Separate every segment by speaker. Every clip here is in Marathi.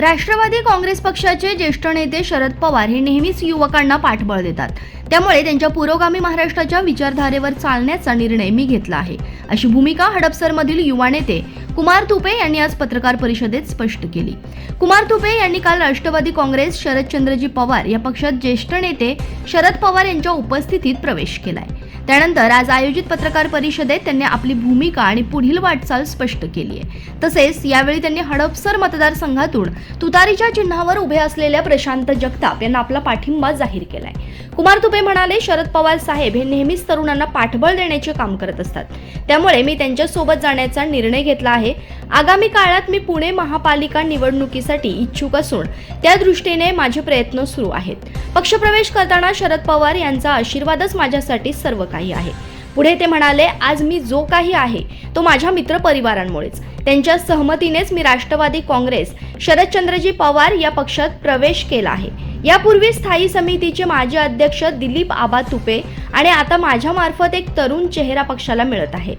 Speaker 1: राष्ट्रवादी काँग्रेस पक्षाचे ज्येष्ठ नेते शरद पवार हे नेहमीच युवकांना पाठबळ देतात. त्यामुळे त्यांच्या पुरोगामी महाराष्ट्राच्या विचारधारेवर चालण्याचा निर्णय मी घेतला आहे. अशी भूमिका हडपसरमधील युवा नेते कुमार तुपे यांनी आज पत्रकार परिषदेत स्पष्ट केली. कुमार तुपे यांनी काल राष्ट्रवादी काँग्रेस शरदचंद्रजी पवार या पक्षात ज्येष्ठ नेते शरद पवार यांच्या उपस्थितीत प्रवेश केलाय. त्यानंतर आज आयोजित पत्रकार परिषदेत त्यांनी आपली भूमिका आणि पुढील वाटचाल स्पष्ट केली आहे. तसेच यावेळी त्यांनी हडपसर मतदारसंघातून तुतारीच्या चिन्हावर उभे असलेल्या प्रशांत जगताप यांना आपला पाठिंबा जाहीर केलाय. कुमार तुपे म्हणाले शरद पवार साहेब हे नेहमीच तरुणांना पाठबळ देण्याचे काम करत असतात. त्यामुळे मी त्यांच्यासोबत जाण्याचा निर्णय घेतला आहे. आगामी काळात मी पुणे महापालिका निवडणुकीसाठी इच्छुक असून त्या दृष्टीने माझे प्रयत्न सुरू आहेत. पक्षप्रवेश करताना शरद पवार यांचा आशीर्वादच माझ्यासाठी सर्व काही आहे. पुढे ते म्हणाले आज मी जो काही आहे तो माझ्या मित्रपरिवारांमुळेच. त्यांच्या सहमतीनेच मी राष्ट्रवादी काँग्रेस शरदचंद्रजी पवार या पक्षात प्रवेश केला आहे. यापूर्वी स्थायी समितीचे माजी अध्यक्ष दिलीप आबा तुपे आणि आता माझ्या मार्फत एक तरुण चेहरा पक्षाला मिळत आहे.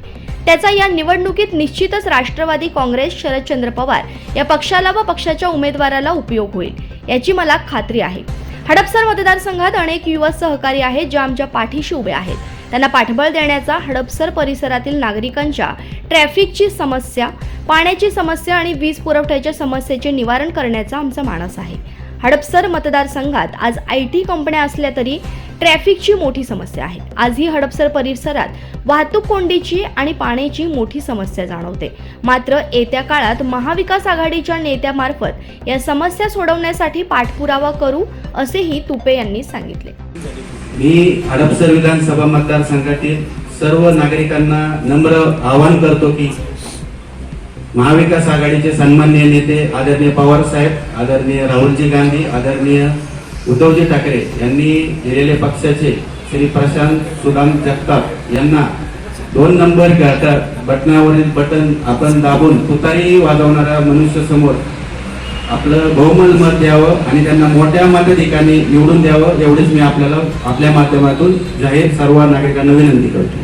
Speaker 1: त्याचा या निवडणुकीत निश्चितच राष्ट्रवादी काँग्रेस शरदचंद्र पवार या पक्षाला व पक्षाच्या उमेदवाराला उपयोग होईल याची मला खात्री आहे. हडपसर मतदारसंघात अनेक युवा सहकारी आहेत जे आमच्या पाठीशी उभे आहेत. त्यांना पाठबळ देण्याचा हडपसर परिसरातील नागरिकांच्या ट्रॅफिकची समस्या पाण्याची समस्या आणि वीज पुरवठ्याच्या समस्येचे निवारण करण्याचा आमचा मानस आहे. हडपसर मतदारसंघात आज आय टी कंपन्या असल्या तरी ट्रॅफिकची मोठी समस्या आहे. आजही हडपसर परिसरात वाहतूक कोंडीची आणि पाण्याची मोठी समस्या जाणवते. मात्र येत्या काळात महाविकास आघाडीच्या नेत्यामार्फत या समस्या सोडवण्यासाठी पाठपुरावा करू असेही तुपे यांनी सांगितले.
Speaker 2: मी हडपसर विधानसभा मतदारसंघातील सर्व नागरिकांना नम्र आवाहन करतो की महाविकास आघाडीचे सन्माननीय नेते आदरणीय पवार साहेब आदरणीय राहुलजी गांधी आदरणीय उद्धवजी ठाकरे यांनी दिलेले पक्षाचे श्री प्रशांत सुदाम जगताप यांना दोन नंबर घाटा बटनावरील बटन आपण दाबून तुतारी वाजवणाऱ्या मनुष्य समोर आपलं बहुमल मत द्यावं आणि त्यांना मोठ्या मताधिकाने निवडून द्यावं एवढीच मी आपल्याला आपल्या माध्यमातून जाहीर सर्व नागरिकांना विनंती करतो.